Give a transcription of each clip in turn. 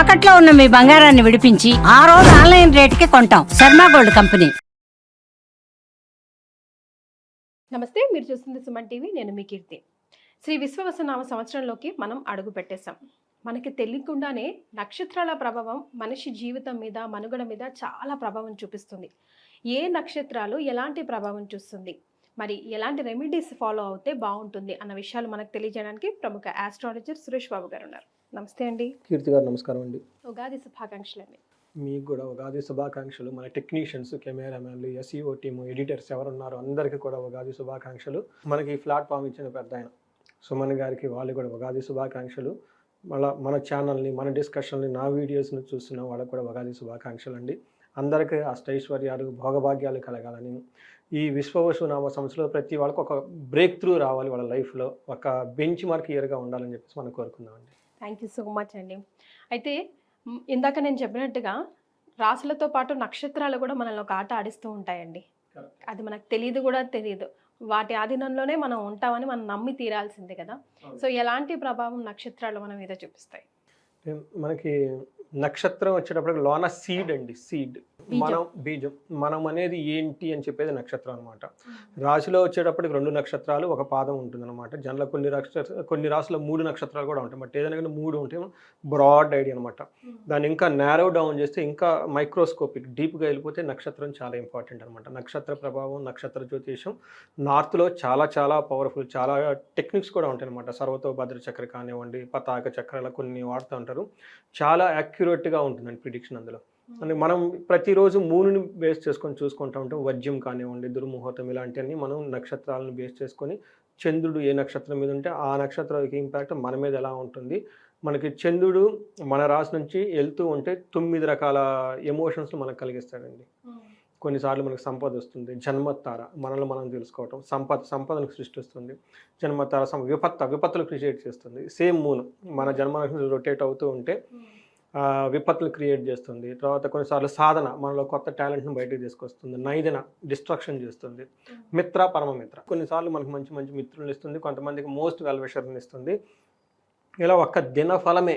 తాకట్లో ఉన్న మీ బంగారాన్ని విడిపించి ఆ రోజు ఆన్లైన్ రేటుకి కొంటాం. Sharma gold company. నమస్తే మీరు చూస్తుంది సుమన్ టీవీ నేను మీ కీర్తి. శ్రీ విశ్వవసనామ సంవత్సరంలోకి మనం అడుగు పెట్టేశాం. మనకి తెలియకుండానే నక్షత్రాల ప్రభావం మనిషి జీవితం మీద మనుగడ మీద చాలా ప్రభావం చూపిస్తుంది. ఏ నక్షత్రాలు ఎలాంటి ప్రభావం చూస్తుంది? మరి ఎలాంటి రెమెడీస్ ఫాలో అవుతే బాగుంటుంది అన్న విషయాలు మనకు తెలియజేయడానికి ప్రముఖ ఆస్ట్రాలజర్ సురేష్ బాబు గారు ఉన్నారు. నమస్తే అండి. కీర్తి గారు నమస్కారం అండి. ఉగాది శుభాకాంక్షలు అండి. మీకు కూడా ఉగాది శుభాకాంక్షలు. మన టెక్నీషియన్స్ కెమెరామెన్లు ఎస్ఈఓ టీము ఎడిటర్స్ ఎవరున్నారో అందరికీ కూడా ఉగాది శుభాకాంక్షలు. మనకి ఈ ప్లాట్ఫామ్ ఇచ్చిన పెద్ద ఆయన సుమన్ గారికి వాళ్ళు కూడా ఉగాది శుభాకాంక్షలు. మళ్ళీ మన ఛానల్ని మన డిస్కషన్ని నా వీడియోస్ని చూస్తున్న వాళ్ళకి కూడా ఉగాది శుభాకాంక్షలు అండి. అందరికీ అష్టైశ్వర్యాలు భోగభాగ్యాలు కలగాలని ఈ విశ్వవసు నామ సంస్థలో ప్రతి వాళ్ళకి ఒక బ్రేక్ త్రూ రావాలి వాళ్ళ లైఫ్లో. ఒక బెంచ్ మార్క్ ఇయర్గా ఉండాలని చెప్పేసి మనం కోరుకుందామండి. థ్యాంక్ యూ సో మచ్ అండి. అయితే ఇందాక నేను చెప్పినట్టుగా రాసులతో పాటు నక్షత్రాలు కూడా మనల్ని ఒక ఆట ఆడిస్తూ ఉంటాయండి. అది మనకు తెలియదు కూడా తెలియదు వాటి ఆధీనంలోనే మనం ఉంటామని మనం నమ్మి తీరాల్సిందే కదా. సో ఎలాంటి ప్రభావం నక్షత్రాలు మన మీద చూపిస్తాయి? మనకి నక్షత్రం వచ్చేటప్పటికి లోన సీడ్ అండి సీడ్. మనం బీజం. మనం అనేది ఏంటి అని చెప్పేది నక్షత్రం అనమాట రాశిలో వచ్చేటప్పటికి రెండు నక్షత్రాలు ఒక పాదం ఉంటుంది అనమాట జనరల్ కొన్ని నక్షత్ర కొన్ని రాశిలో మూడు నక్షత్రాలు కూడా ఉంటాయి. బట్ ఏదైనా కానీ మూడు ఉంటాయి బ్రాడ్ ఐడియా అనమాట దాన్ని ఇంకా నేరో డౌన్ చేస్తే ఇంకా మైక్రోస్కోపిక్ డీప్గా వెళ్ళిపోతే నక్షత్రం చాలా ఇంపార్టెంట్ అనమాట నక్షత్ర ప్రభావం నక్షత్ర జ్యోతిషం నార్త్లో చాలా చాలా పవర్ఫుల్ చాలా టెక్నిక్స్ కూడా ఉంటాయి అనమాట సర్వతో భద్ర చక్ర కానివ్వండి పతాక చక్రాల కొన్ని వాడుతూ ఉంటారు. చాలా యాక్యురేట్గా ఉంటుందండి ప్రిడిక్షన్ అందులో. అంటే మనం ప్రతిరోజు మూనుని బేస్ చేసుకొని చూసుకుంటూ ఉంటాం. వజ్యం కానివ్వండి దుర్ముహూర్తం ఇలాంటివన్నీ మనం నక్షత్రాలను బేస్ చేసుకొని చంద్రుడు ఏ నక్షత్రం మీద ఉంటే ఆ నక్షత్రానికి ఇంపాక్ట్ మన మీద ఎలా ఉంటుంది? మనకి చంద్రుడు మన రాశి నుంచి వెళ్తూ ఉంటే తొమ్మిది రకాల ఎమోషన్స్ మనకు కలిగిస్తాడండి. కొన్నిసార్లు మనకు సంపద వస్తుంది. జన్మతార మనల్ని మనం తెలుసుకోవటం సంపద సంపదను సృష్టిస్తుంది జన్మతార సం విపత్త విపత్తులు క్రియేట్ చేస్తుంది. సేమ్ మూన్ మన జన్మ రొటేట్ అవుతూ ఉంటే విపత్తులు క్రియేట్ చేస్తుంది. తర్వాత కొన్నిసార్లు సాధన మనలో కొత్త టాలెంట్ని బయటకు తీసుకొస్తుంది. నైదన డిస్ట్రక్షన్ చేస్తుంది. మిత్ర పరమమిత్ర. కొన్నిసార్లు మనకు మంచి మంచి మిత్రులను ఇస్తుంది. కొంతమందికి మోస్ట్ వెల్విషర్ని ఇస్తుంది. ఇలా ఒక్క దిన ఫలమే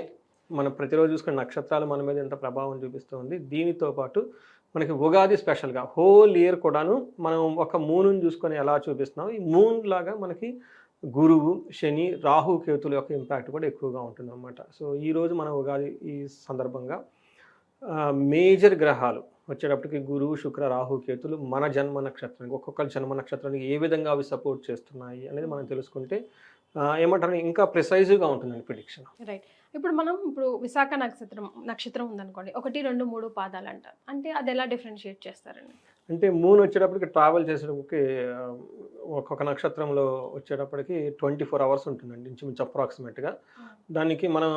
మనం ప్రతిరోజు చూసుకునే నక్షత్రాలు మన మీద ఎంత ప్రభావం చూపిస్తుంది దీనితో పాటు మనకి ఉగాది స్పెషల్గా హోల్ ఇయర్ కూడాను మనం ఒక మూనుని చూసుకొని ఎలా చూపిస్తున్నాం? ఈ మూన్ లాగా మనకి గురువు శని రాహు కేతుల యొక్క ఇంపాక్ట్ కూడా ఎక్కువగా ఉంటుంది అనమాట సో ఈరోజు మన ఉగాది ఈ సందర్భంగా మేజర్ గ్రహాలు వచ్చేటప్పటికి గురువు శుక్ర రాహు కేతులు మన జన్మ నక్షత్రానికి ఒక్కొక్క జన్మ నక్షత్రానికి ఏ విధంగా అవి సపోర్ట్ చేస్తున్నాయి అనేది మనం తెలుసుకుంటే ఏమంటారు? ఇంకా ప్రిసైజ్గా ఉంటుందండి ప్రిడిక్షన్. రైట్. ఇప్పుడు మనం ఇప్పుడు విశాఖ నక్షత్రం నక్షత్రం ఉందనుకోండి ఒకటి రెండు మూడు పాదాలు అంటారు అంటే అది ఎలా డిఫరెన్షియేట్ చేస్తారండి? అంటే మూన్ వచ్చేటప్పటికి ట్రావెల్ చేసేటప్పటికి ఒక్కొక్క నక్షత్రంలో వచ్చేటప్పటికి ట్వంటీ ఫోర్ అవర్స్ ఉంటుందండి ఇంచుమించు అప్రాక్సిమేట్గా. దానికి మనం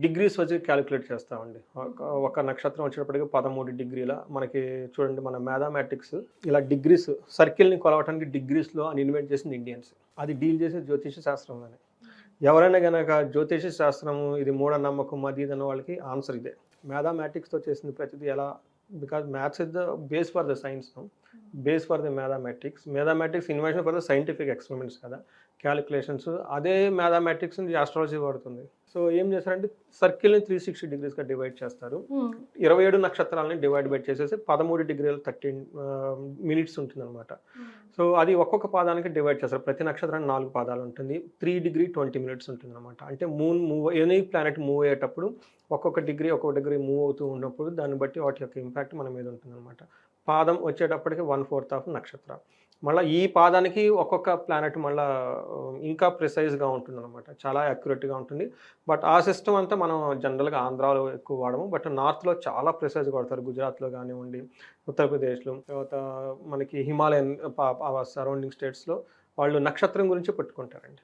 డిగ్రీస్ వచ్చి క్యాలిక్యులేట్ చేస్తామండి. ఒక- ఒక నక్షత్రం వచ్చేటప్పటికి పదమూడు డిగ్రీల. మనకి చూడండి మన మ్యాథమెటిక్స్ ఇలా డిగ్రీస్ సర్కిల్ని కొలవటానికి డిగ్రీస్లో అని ఇన్వెంట్ చేసింది ఇండియన్స్. అది డీల్ చేసే జ్యోతిష శాస్త్రంలోనే. ఎవరైనా కనుక జ్యోతిష శాస్త్రము ఇది మూఢనమ్మకం అది ఇది అన్న వాళ్ళకి ఆన్సర్ ఇదే. మ్యాథమెటిక్స్తో చేసింది ప్రతిదీ ఎలా? Because maths is the base for the science base for the mathematics mathematics invention for the scientific experiments కదా. క్యాలిక్యులేషన్స్ అదే మ్యాథమెటిక్స్ ఆస్ట్రాలజీ వాడుతుంది. సో ఏం చేస్తారంటే సర్కిల్ని త్రీ సిక్స్టీ డిగ్రీస్గా డివైడ్ చేస్తారు. ఇరవై ఏడు నక్షత్రాలని డివైడ్ బై చేసేసి పదమూడు డిగ్రీలు థర్టీన్ మినిట్స్ ఉంటుంది అనమాట సో అది ఒక్కొక్క పాదానికి డివైడ్ చేస్తారు. ప్రతి నక్షత్రానికి నాలుగు పాదాలు ఉంటుంది. త్రీ డిగ్రీ ట్వంటీ మినిట్స్ ఉంటుంది అనమాట అంటే moon move any planet move అయ్యేటప్పుడు ఒక్కొక్క డిగ్రీ ఒక్కొక్క డిగ్రీ మూవ్ అవుతూ ఉన్నప్పుడు దాన్ని బట్టి వాటి యొక్క ఇంపాక్ట్ మన మీద ఉంటుంది అనమాట పాదం వచ్చేటప్పటికి వన్ ఫోర్త్ ఆఫ్ నక్షత్ర. మళ్ళీ ఈ పాదానికి ఒక్కొక్క ప్లానెట్ మళ్ళీ ఇంకా ప్రిసైజ్గా ఉంటుంది అనమాట చాలా యాక్యురేట్గా ఉంటుంది. బట్ ఆ సిస్టమ్ అంతా మనం జనరల్గా ఆంధ్రాలో ఎక్కువ వాడము. బట్ నార్త్లో చాలా ప్రిసైజ్ కొడతారు గుజరాత్లో కానివ్వండి ఉత్తరప్రదేశ్లో. తర్వాత మనకి హిమాలయన్ సరౌండింగ్ స్టేట్స్లో వాళ్ళు నక్షత్రం గురించి పట్టుకుంటారండి.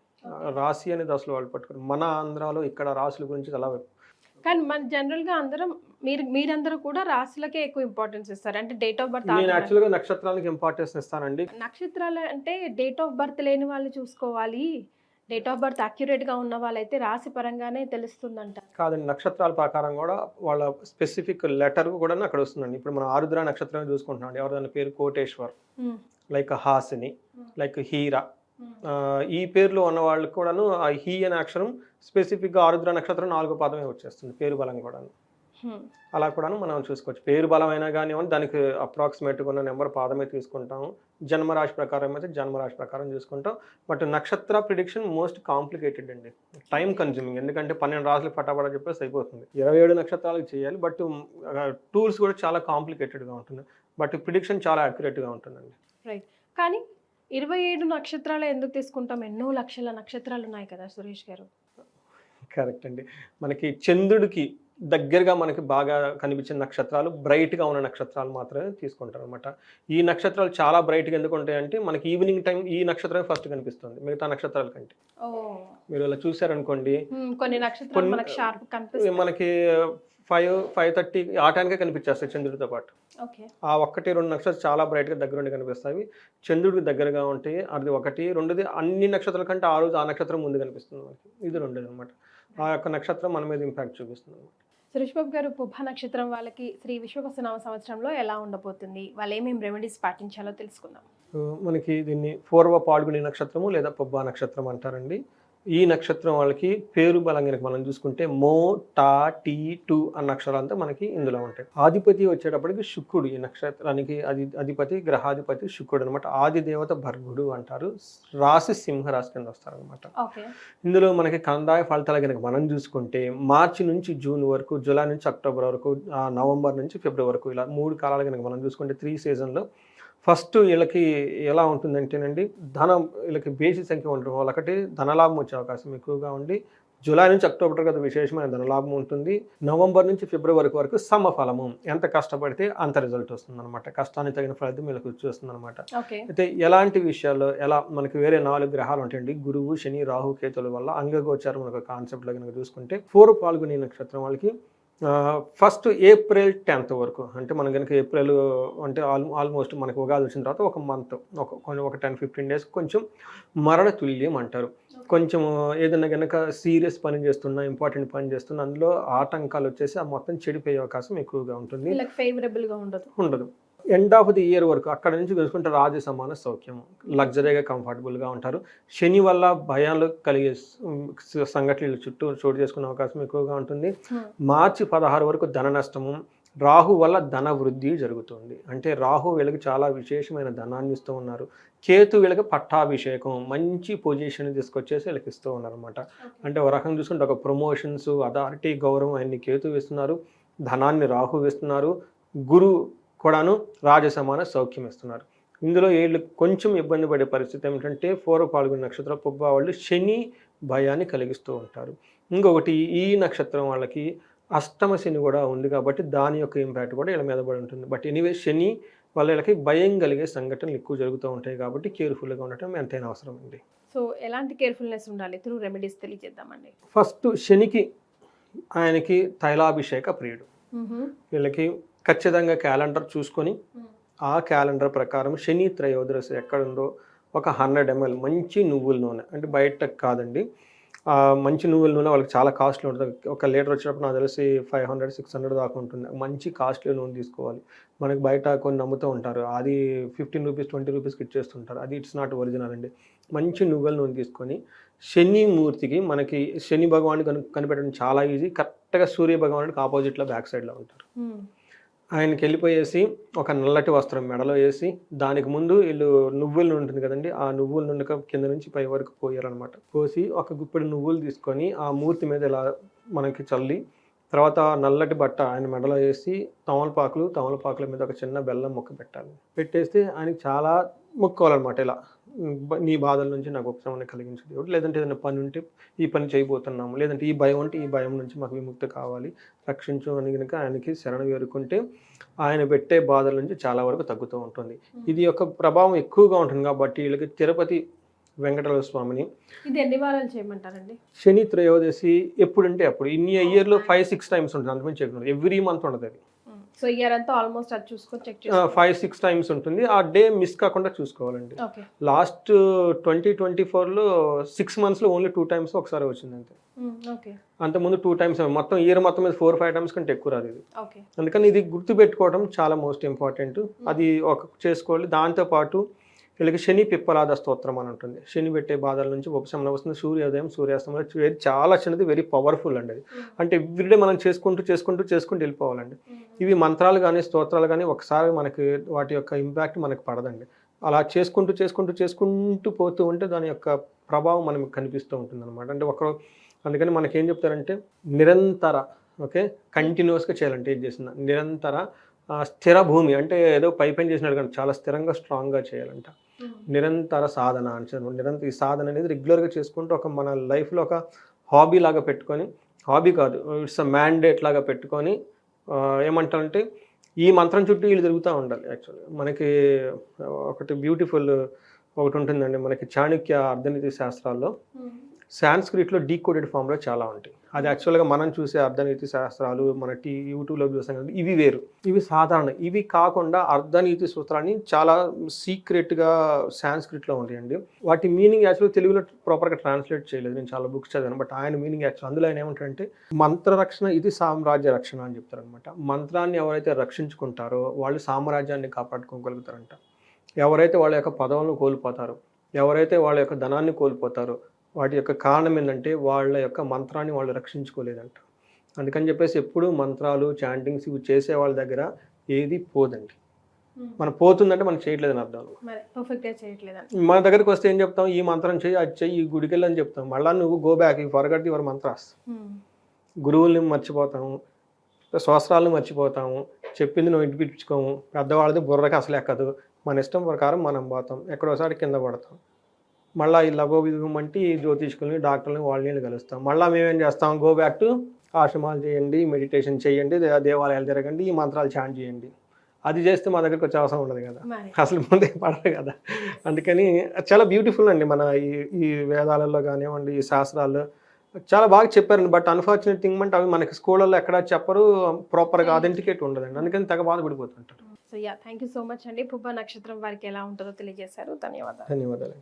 రాశి అనేది అసలు వాళ్ళు పట్టుకుంటారు మన ఆంధ్రాలో ఇక్కడ రాశుల గురించి చాలా కానీ మన జనరల్గా అందరం మీరు మీరందరూ కూడా రాశులకే ఎక్కువ ఇంపార్టెన్స్ ఇస్తారు. అంటే డేట్ ఆఫ్ బర్త్ నేను యాక్చువల్గా నక్షత్రానికి ఇంపార్టెన్స్ ఇస్తానండి. నక్షత్రాలు అంటే డేట్ ఆఫ్ బర్త్ లేని వాళ్ళు చూసుకోవాలి. డేట్ ఆఫ్ బర్త్ అక్యురేట్గా ఉన్న వాళ్ళైతే రాశి పరంగానే తెలుస్తుందంట. కాదండి నక్షత్రాల ప్రకారం కూడా వాళ్ళ స్పెసిఫిక్ లెటర్ కూడా అక్కడ వస్తుందండి. ఇప్పుడు మనం ఆరుద్ర నక్షత్రం చూసుకుంటున్నాం ఎవరు దాని పేరు కోటేశ్వర్ లైక్ హాసిని లైక్ హీరా. ఈ పేర్లో ఉన్న వాళ్ళకి కూడాను ఆ హీ అనే అక్షరం స్పెసిఫిక్గా ఆరుద్ర నక్షత్రం నాలుగో పాదమే వచ్చేస్తుంది పేరు బలం కూడా హ్మ్. అలా కూడా మనం చూసుకోవచ్చు. పేరు బలమైనా కానివ్వండి దానికి అప్రాక్సిమేట్గా ఉన్న నెంబర్ పాదమే తీసుకుంటాము జన్మరాశి ప్రకారం అయితే జన్మరాశి ప్రకారం చూసుకుంటాం. బట్ నక్షత్ర ప్రిడిక్షన్ మోస్ట్ కాంప్లికేటెడ్ అండి. టైం కన్జ్యూమింగ్ ఎందుకంటే పన్నెండు రాసులు పటాపట చెప్పేసి అయిపోతుంది ఇరవై ఏడు నక్షత్రాలకు చేయాలి. బట్ టూల్స్ కూడా చాలా కాంప్లికేటెడ్గా ఉంటుంది. బట్ ప్రిడిక్షన్ చాలా యాక్యురేట్గా ఉంటుందండి. కానీ ఇరవై ఏడు నక్షత్రాలు ఎందుకు తీసుకుంటాం? ఎన్నో లక్షల నక్షత్రాలు ఉన్నాయి కదా సురేష్ గారు. కరెక్ట్ అండి. మనకి చంద్రుడికి దగ్గరగా మనకి బాగా కనిపించే నక్షత్రాలు బ్రైట్గా ఉన్న నక్షత్రాలు మాత్రమే తీసుకుంటారు అనమాట ఈ నక్షత్రాలు చాలా బ్రైట్గా ఎందుకు ఉంటాయంటే మనకి ఈవినింగ్ టైం ఈ నక్షత్రమే ఫస్ట్ కనిపిస్తుంది మిగతా నక్షత్రాల కంటే. మీరు ఇలా చూసారనుకోండి కొన్ని నక్షత్రాలు మనకు ఫైవ్ ఫైవ్ థర్టీ ఆ టైంకే కనిపించేస్తాయి చంద్రుడితో పాటు. ఆ ఒక్కటి రెండు నక్షత్రాలు చాలా బ్రైట్గా దగ్గర ఉండి కనిపిస్తాయి. చంద్రుడికి దగ్గరగా ఉంటాయి అది ఒకటి రెండోది అన్ని నక్షత్రాల కంటే ఆ రోజు ఆ నక్షత్రం ముందు కనిపిస్తుంది మనకి. ఇది రెండోది అనమాట ఆ యొక్క నక్షత్రం మన మీద ఇంపాక్ట్ చూపిస్తుంది అన్నమాట. సురేష్బాబు గారు పుబ్బ నక్షత్రం వాళ్ళకి శ్రీ విశ్వవసనామ సంవత్సరంలో ఎలా ఉండబోతుంది? వాళ్ళు ఏమేమి రెమెడీస్ పాటించాలో తెలుసుకుందాం. మనకి దీన్ని పూర్వ పాల్గొని నక్షత్రము లేదా పొబ్బా నక్షత్రం అంటారండి. ఈ నక్షత్రం వాళ్ళకి పేరు బలం కనుక మనం చూసుకుంటే మో టా టీ టు అన్న అక్షరాలంతా మనకి ఇందులో ఉంటాయి. ఆధిపతి వచ్చేటప్పటికి శుక్రుడు. ఈ నక్షత్రానికి అది అధిపతి గ్రహాధిపతి శుక్రుడు అనమాట ఆది దేవత భర్గుడు అంటారు. రాశి సింహ రాశి కింద వస్తారనమాట ఇందులో మనకి కందాయ ఫలితాలు కనుక మనం చూసుకుంటే మార్చి నుంచి జూన్ వరకు జూలై నుంచి అక్టోబర్ వరకు నవంబర్ నుంచి ఫిబ్రవరి వరకు ఇలా మూడు కాలాలు కనుక మనం చూసుకుంటే త్రీ సీజన్లో ఫస్ట్ వీళ్ళకి ఎలా ఉంటుందంటేనండి ధనం వీళ్ళకి బేసి సంఖ్య ఉండడం వల్ల ఒకటి ధనలాభం వచ్చే అవకాశం ఎక్కువగా ఉండి జూలై నుంచి అక్టోబర్ కదా విశేషమైన ధనలాభం ఉంటుంది. నవంబర్ నుంచి ఫిబ్రవరి వరకు సమఫలము. ఎంత కష్టపడితే అంత రిజల్ట్ వస్తుంది అనమాట కష్టానికి తగిన ఫలితం వీళ్ళకి వచ్చేస్తుంది అనమాట అయితే ఎలాంటి విషయాల్లో ఎలా మనకి వేరే నాలుగు గ్రహాలు ఉంటాయండి. గురువు శని రాహు కేతుల వల్ల అంగగోచారం ఒక కాన్సెప్ట్లో కనుక చూసుకుంటే పూర్వ పాల్గొనే నక్షత్రం వాళ్ళకి ఫస్ట్ ఏప్రిల్ టెన్త్ వరకు. అంటే మనం కనుక ఏప్రిల్ అంటే ఆల్ ఆల్మోస్ట్ మనకి ఉగాది వచ్చిన తర్వాత ఒక మంత్ ఒక కొంచెం ఒక టెన్ ఫిఫ్టీన్ డేస్ కొంచెం మరణ తుల్యం అంటారు. కొంచెం ఏదైనా కనుక సీరియస్ పని చేస్తున్నా ఇంపార్టెంట్ పని చేస్తున్నా అందులో ఆటంకాలు వచ్చేసి ఆ మొత్తం చెడిపోయే అవకాశం ఎక్కువగా ఉంటుంది. వీళ్ళకి ఫేవరబుల్గా ఉండదు. ఉండదు. ఎండ్ ఆఫ్ ది ఇయర్ వరకు అక్కడ నుంచి చూసుకుంటే రాజ సమాన సౌఖ్యం లగ్జరీగా కంఫర్టబుల్గా ఉంటారు. శని వల్ల భయాలు కలిగే సంఘటనలు చుట్టూ చోటు చేసుకునే అవకాశం ఎక్కువగా ఉంటుంది. హ్మ్. మార్చి పదహారు వరకు ధన నష్టము రాహు వల్ల ధన వృద్ధి జరుగుతుంది. అంటే రాహు వీళ్ళకి చాలా విశేషమైన ధనాన్ని ఇస్తూ ఉన్నారు. కేతు వీళ్ళకి పట్టాభిషేకం మంచి పొజిషన్ తీసుకొచ్చేసి వీళ్ళకి ఇస్తూ ఉన్నారు అనమాట అంటే ఒక రకంగా చూసుకుంటే ఒక ప్రమోషన్స్ అథారిటీ గౌరవం అన్ని కేతు ఇస్తున్నారు ధనాన్ని రాహు ఇస్తున్నారు గురు కూడాను రాజసమాన సౌఖ్యం ఇస్తున్నారు ఇందులో వీళ్ళు కొంచెం ఇబ్బంది పడే పరిస్థితి ఏమిటంటే పూర్వ పాల్గొనే నక్షత్ర పుబ్బ వాళ్ళు శని భయాన్ని కలిగిస్తూ ఉంటారు. ఇంకొకటి ఈ నక్షత్రం వాళ్ళకి అష్టమ శని కూడా ఉంది కాబట్టి దాని యొక్క ఇంపాక్ట్ కూడా వీళ్ళ మీద పడి ఉంటుంది. బట్ ఎనీవే శని వీళ్ళకి భయం కలిగే సంఘటనలు ఎక్కువ జరుగుతూ ఉంటాయి కాబట్టి కేర్ఫుల్గా ఉండటం ఎంతైనా అవసరం అండి. సో ఎలాంటి కేర్ఫుల్నెస్ ఉండాలి? Through remedies తెలియజేద్దామండి. ఫస్ట్ శనికి ఆయనకి తైలాభిషేక ప్రియుడు. వీళ్ళకి ఖచ్చితంగా క్యాలెండర్ చూసుకొని ఆ క్యాలెండర్ ప్రకారం శని త్రయోదశి ఎక్కడుందో ఒక హండ్రెడ్ ఎంఎల్ మంచి నువ్వుల నూనె. అంటే బయట కాదండి. మంచి నువ్వుల నూనె వాళ్ళకి చాలా కాస్ట్లీ ఉంటుంది. ఒక లీటర్ వచ్చినప్పుడు నాకు తెలిసి ఫైవ్ హండ్రెడ్ సిక్స్ హండ్రెడ్ దాకా ఉంటుంది. మంచి కాస్ట్లీ నూనె తీసుకోవాలి. మనకి బయట కొన్ని నమ్ముతూ ఉంటారు. అది ఫిఫ్టీన్ రూపీస్ ట్వంటీ రూపీస్కి ఇచ్చేస్తుంటారు. అది ఇట్స్ నాట్ ఒరిజినల్ అండి. మంచి నువ్వుల నూనె తీసుకొని శని మూర్తికి మనకి శని భగవాన్ కను కనిపెట్టడం చాలా ఈజీ కరెక్ట్గా సూర్య భగవానుడికి ఆపోజిట్లో బ్యాక్ సైడ్లో ఉంటారు. ఆయనకి వెళ్ళిపోయేసి ఒక నల్లటి వస్త్రం మెడలో వేసి దానికి ముందు వీళ్ళు నువ్వుల నుండి ఉంటుంది కదండి ఆ నువ్వుల నుండి కింద నుంచి పై వరకు పోయారనమాట పోసి ఒక గుప్పెడు నువ్వులు తీసుకొని ఆ మూర్తి మీద ఇలా మనకి చల్లి తర్వాత నల్లటి బట్ట ఆయన మెడలో వేసి తమలపాకులు తమలపాకుల మీద ఒక చిన్న బెల్లం మొక్క పెట్టాలి. పెట్టేస్తే ఆయనకి చాలా మొక్కోవాలన్నమాట ఇలా. నీ బాధల నుంచి నాకు ఉపశమనం కలిగించు దేవుడు. లేదంటే ఏదైనా పని ఉంటే ఈ పని చేయబోతున్నాము. లేదంటే ఈ భయం ఉంటే ఈ భయం నుంచి మాకు విముక్తి కావాలి. రక్షించు అని కనుక ఆయనకి శరణ వేరుకుంటే ఆయన పెట్టే బాధల నుంచి చాలా వరకు తగ్గుతూ ఉంటుంది. ఇది యొక్క ప్రభావం ఎక్కువగా ఉంటుంది కాబట్టి వీళ్ళకి తిరుపతి వెంకటేశ్వర స్వామిని ఇది ఎన్ని వారాలు చేయమంటారండి? శని త్రయోదశి ఎప్పుడంటే అప్పుడు. ఇన్ని ఇయర్లో ఫైవ్ సిక్స్ టైమ్స్ ఉంటుంది. అంతమంది చెక్ ఎవ్రీ మంత్ ఉంటుంది అది సో ఇయర్ అంతా ఆల్మోస్ట్ అది చూసుకొని చెక్ చేసుకో ఫైవ్ సిక్స్ టైమ్స్ ఉంటుంది. ఆ డే మిస్ కాకుండా చూసుకోవాలండి. లాస్ట్ ట్వంటీ ట్వంటీ ఫోర్లో సిక్స్ మంత్స్లో ఓన్లీ టూ టైమ్స్ ఒకసారి వచ్చింది అంతే. ఓకే అంతకుముందు టూ టైమ్స్ మొత్తం ఇయర్ మొత్తం మీద ఫోర్ ఫైవ్ టైమ్స్ కంటే ఎక్కువ రాదు ఇది. అందుకని ఇది గుర్తుపెట్టుకోవడం చాలా మోస్ట్ ఇంపార్టెంట్ అది ఒక చేసుకోవాలి. దాంతోపాటు వీళ్ళకి శని పిప్పలాద స్తోత్రం అని ఉంటుంది. శని పెట్టే బాధల నుంచి ఉపశమనం వస్తుంది. సూర్యోదయం సూర్యాస్తమయం వెరీ చాలా చిన్నది వెరీ పవర్ఫుల్ అండి అది. అంటే ఎవ్రీడే మనం చేసుకుంటూ చేసుకుంటూ చేసుకుంటూ వెళ్ళిపోవాలండి. ఇవి మంత్రాలు కానీ స్తోత్రాలు కానీ ఒకసారి మనకి వాటి యొక్క ఇంపాక్ట్ మనకు పడదండి. అలా చేసుకుంటూ చేసుకుంటూ చేసుకుంటూ పోతూ ఉంటే దాని యొక్క ప్రభావం మనకు కనిపిస్తూ ఉంటుంది అనమాట అంటే ఒక అందుకని మనకి ఏం చెప్తారంటే నిరంతర ఓకే కంటిన్యూస్గా చేయాలంటే ఏం చేసిన నిరంతర స్థిర భూమి అంటే ఏదో పై పైన చేసినట్టు కానీ చాలా స్థిరంగా స్ట్రాంగ్గా చేయాలంట. నిరంతర సాధన అని నిరంతర ఈ సాధన అనేది రెగ్యులర్గా చేసుకుంటూ ఒక మన లైఫ్లో ఒక హాబీ లాగా పెట్టుకొని హాబీ కాదు ఇట్స్ అ మ్యాండేట్ లాగా పెట్టుకొని ఏమంటారంటే ఈ మంత్రం చుట్టూ వీళ్ళు తిరుగుతూ ఉండాలి యాక్చువల్లీ మనకి ఒకటి బ్యూటిఫుల్ ఒకటి ఉంటుందండి మనకి చాణక్య అర్ధనీతి శాస్త్రాల్లో సాంస్క్రిట్లో డీకోడెడ్ ఫామ్లో చాలా ఉంటాయి. అది యాక్చువల్గా మనం చూసే అర్ధనీతి శాస్త్రాలు మన టీ యూట్యూబ్లో చూసాం కదా ఇవి వేరు. ఇవి సాధారణ. ఇవి కాకుండా అర్ధనీతి సూత్రాన్ని చాలా సీక్రెట్గా సాంస్క్రిట్లో ఉంటాయండి వాటి మీనింగ్ యాక్చువల్గా తెలుగులో ప్రాపర్గా ట్రాన్స్లేట్ చేయలేదు. నేను చాలా బుక్స్ చదివాను బట్ ఆయన మీనింగ్ యాక్చువల్ అందులో ఆయన ఏమంటారంటే మంత్ర రక్షణ ఇది సామ్రాజ్య రక్షణ అని చెప్తారనమాట మంత్రాన్ని ఎవరైతే రక్షించుకుంటారో వాళ్ళు సామ్రాజ్యాన్ని కాపాడుకోగలుగుతారంట. ఎవరైతే వాళ్ళ యొక్క పదవులను కోల్పోతారో ఎవరైతే వాళ్ళ యొక్క ధనాన్ని కోల్పోతారో వాటి యొక్క కారణం ఏంటంటే వాళ్ళ యొక్క మంత్రాన్ని వాళ్ళు రక్షించుకోలేదంట. అందుకని చెప్పేసి ఎప్పుడు మంత్రాలు చాంటింగ్స్ ఇవి చేసే వాళ్ళ దగ్గర ఏది పోదండి. మనం పోతుందంటే మనం చేయట్లేదని అర్థం మరి పర్ఫెక్ట్గా చేయట్లేదని మన దగ్గరికి వస్తే ఏం చెప్తాం? ఈ మంత్రం చేయి అది చెయ్యి ఈ గుడికి వెళ్ళి అని చెప్తాం. మళ్ళీ నువ్వు గో బ్యాక్ ఈ ఫర్గట్ యువర్ మంత్రాస్ గురువుల్ని మర్చిపోతాము శాస్త్రాలను మర్చిపోతాము చెప్పింది నువ్వు ఇంటి పిలుచుకోము పెద్దవాళ్ళది బుర్రకి అసలు ఎక్కదు. మన ఇష్టం ప్రకారం మనం పోతాం ఎక్కడోసారి కింద పడతాం. మళ్ళీ ఈ లభో విధుమంటే ఈ జ్యోతిష్కుల్ని డాక్టర్ని వాళ్ళని కలుస్తాం. మళ్ళీ మేమేం చేస్తాం? గో బ్యాక్ టు ఆశ్రమాలు చేయండి మెడిటేషన్ చేయండి దేవాలయాలు తిరగండి ఈ మంత్రాలు చాంట్ చేయండి. అది చేస్తే మా దగ్గరికి వచ్చే అవసరం ఉండదు కదా. అసలు ముందే పడరు కదా. అందుకని చాలా బ్యూటిఫుల్ అండి మన ఈ ఈ వేదాలలో కానివ్వండి ఈ శాస్త్రాల్లో. చాలా బాగా చెప్పారండి బట్ అన్ఫార్చునేట్ థింగ్ అంటే అవి మనకి స్కూళ్ళల్లో ఎక్కడ చెప్పరు ప్రాపర్గా అథెంటికేట్ ఉండదండి. అందుకని తెగ బాధపడిపోతుంటారు so ya thank you so much అండి. పుబ్బ నక్షత్రం వారికి ఎలా ఉంటుందో తెలియజేశారు. ధన్యవాదాలు. ధన్యవాదాలు